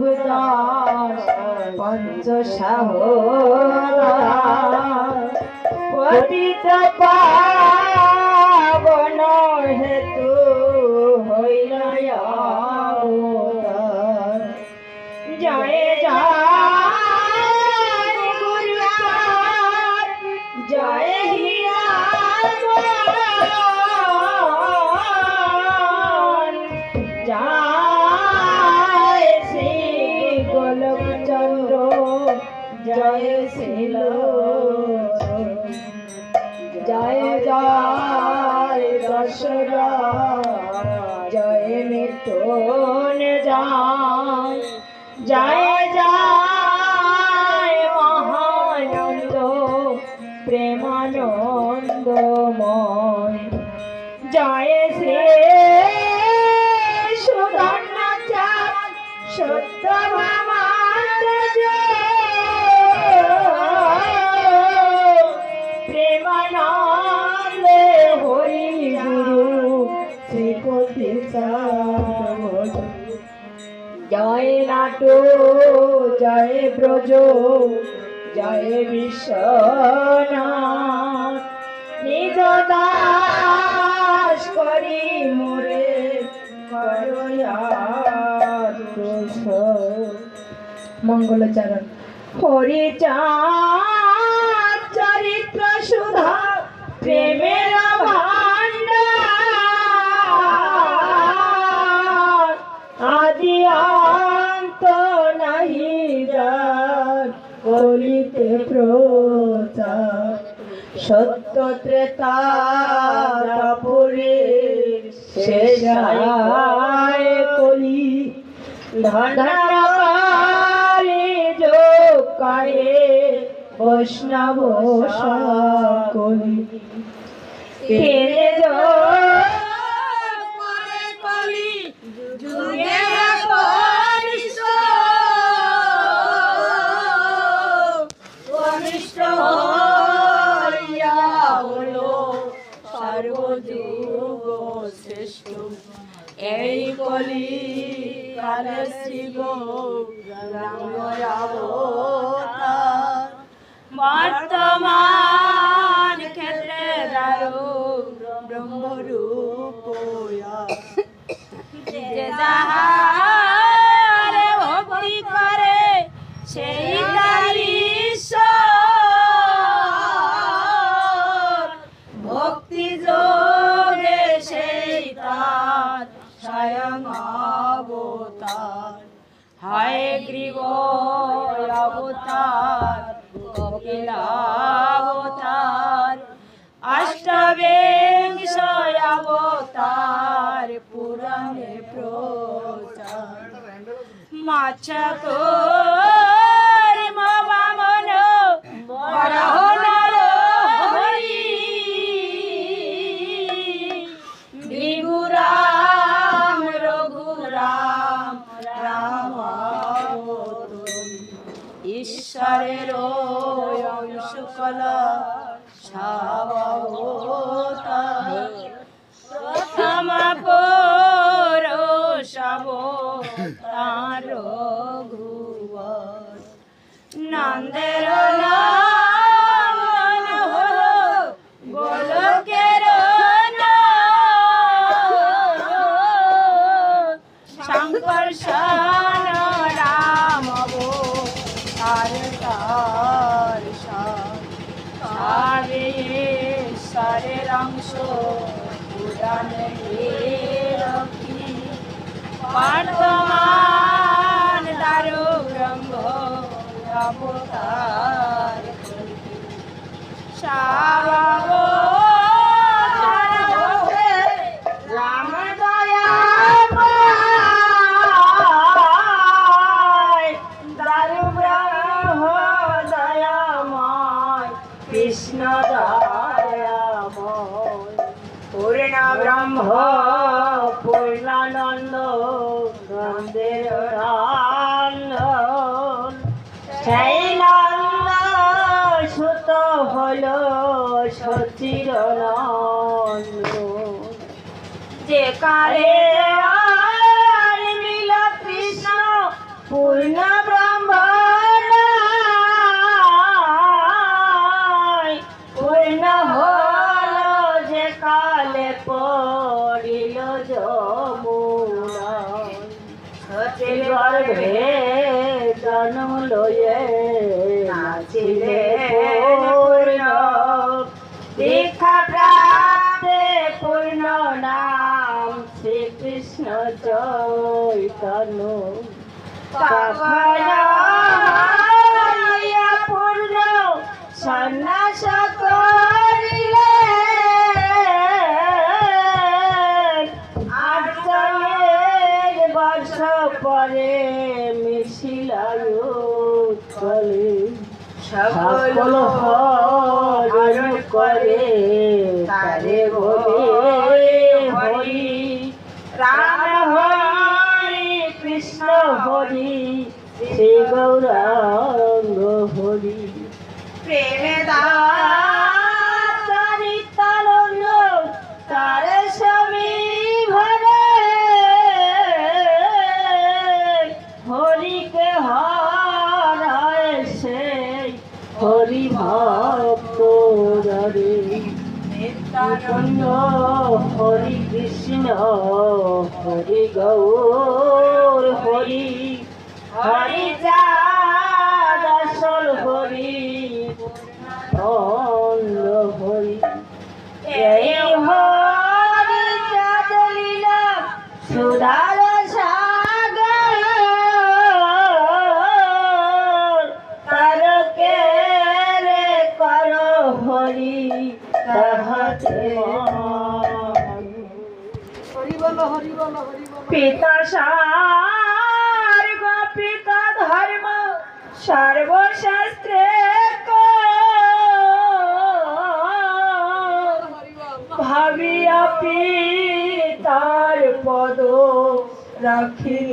স্বরূপদাস পঞ্চ পতিত পাবন জয় নাটু জয় ব্রজ জয় বিশ্বনাথ। নিজ দাস করি মোরে করয়া দোষ মঙ্গলচরণ ত্রেতা তাপরে শেষায় কলি। ধনকারে যোগায়ে বৈষ্ণব সকলি। তেরে পরে সর্বযুগ শ্রেষ্ঠ। এই কলি কালে শ্রী বর্তমান ক্ষেত্রে ব্রহ্মরূপ যে যাহার ভক্তি করে সেই নর হরি বিগুরাম রঘুরাম রাম অবতরী। ঈশ্বরের অংশ কলা সাবতার প্রথম পৌরসব তার ঘুবর নন্দের নন্দন অংশ উড়ানে রক্ষী বর্তমান দারু ব্রহ্ম অবতার সাবাবো যে কালে আর মিল কৃষ্ণ, পূর্ণ ব্রহ্মণ পূর্ণ হল যে কালে পড়িল যমুনা। গর্ভে জন্ম লয়ে চৈতন্য পাখনা পূর্ণ সন্ন্যাস করিলে আটচল্লিশ বর্ষ পরে মিশিলায়ু চলে। সকল হরণ করে তারে বলে হরি। রাম হরি শ্রী গৌরাঙ্গ হরি। প্রেমে সেই হরি ভক্ত রে। নিত্যানন্দ হরি কৃষ্ণ হরি গৌর হরি হরি চাদল হরি হরি। পিতা সার গো পিতা ধর্ম সর্বশাস্ত্রে ভাবিয়া পিতার পদ রাখিল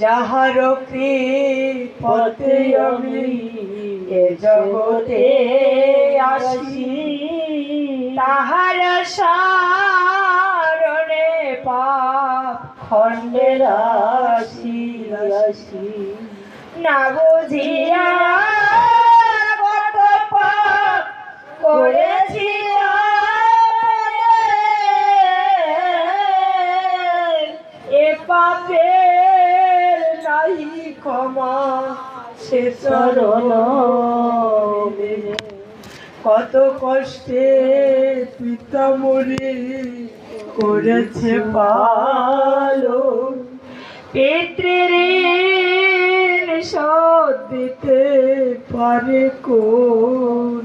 যাহার পথে আমি এ জগতে আসি, তাহার সারণে পাপ খণ্ডে রাশি রাশি না বুঝিয়া কত এ পাপের নাহি ক্ষমা সে চরণ কত কষ্টে পিতা মরি করেছে পালো পিতৃঋণ শোধ দিতে পারে কোন?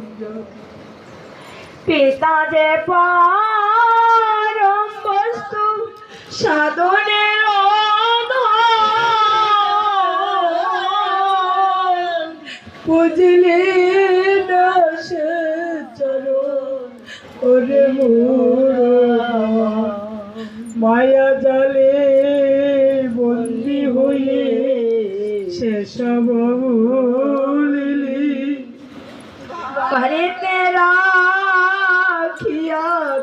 পিতা যে পরম বস্তু সাধনের বুঝলি না সে চরণ, ওরে মায়া জালে বন্দি হয়ে সেসব ভুলিলি বাড়িতে রাখিয়া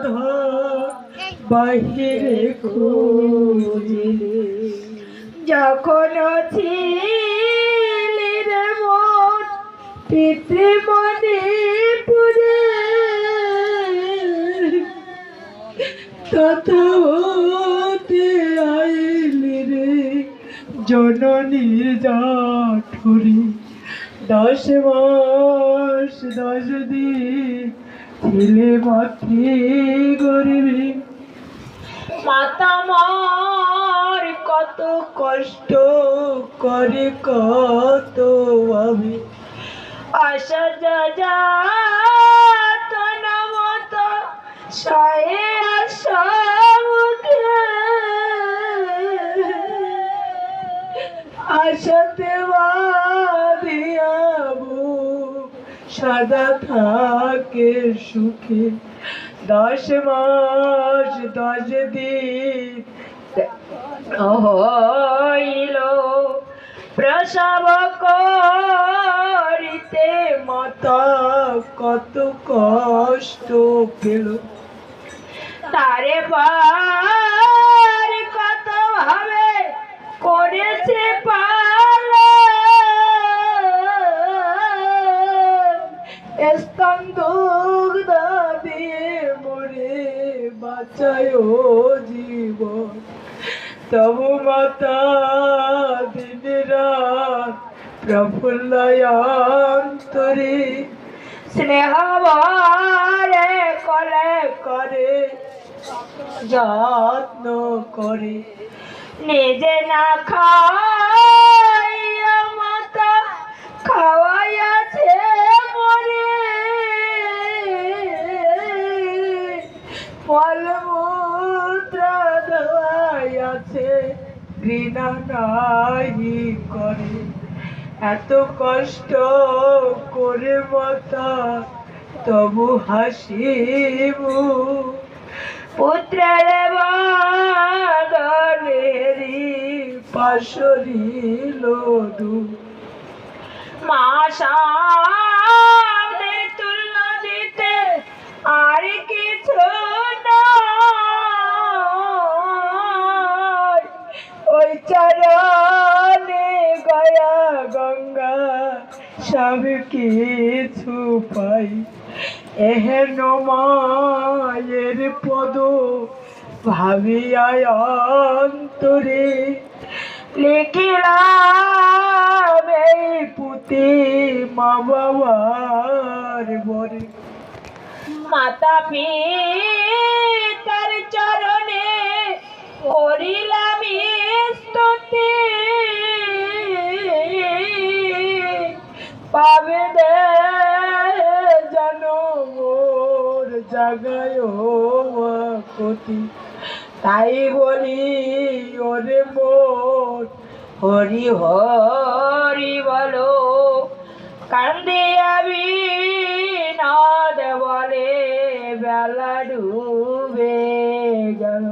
ধর, বাহিরে খুঁজিলে। যখন ছিলি পিতৃমণি পুরে তথাতে আইলি রে জননীর জাঠুরি। দশ মাস দশ দিন ছিলে মাতৃ গরিবী। মাতা মার কত কষ্ট করে কত আমি আশা যা মত সয়ে আশা আশাতে বাদিয়াবু সদা থাকে সুখে। দশ মাস, দশ দিন, হইল কর। করিতে মাতা কত কষ্ট পেল। তারে কত ভাবে করেছে পালন। দুগ্ধ দিয়ে মরে বাঁচায় জীবন। তবু মাতা প্রফুল্লয়ন্তরে স্নেহ ভরে কলে করে, যত্ন করে। নিজে না খাইয়া মাতা খাওয়াইয়াছে মরে ফলমূত্র দেওয়াইয়াছে, ঘৃণা নাহি করে। এত কষ্ট করে মাতা তবু হাসিব। পুত্রের বাদলেরি পাশরিল দু। মা সব কিছু পাই। এহেন মায়ের পদ ভাবিয়ায় অন্তরে লিখিলাম এই পুঁতি মা বাবার বরে। মাতা পিতার চরণে করিলাম জাগায় কতি তাই বলি, ওরে মোর হরি হরি বলো। কান্দিয়াবি নদ বলে বেলা ডুবে গেল।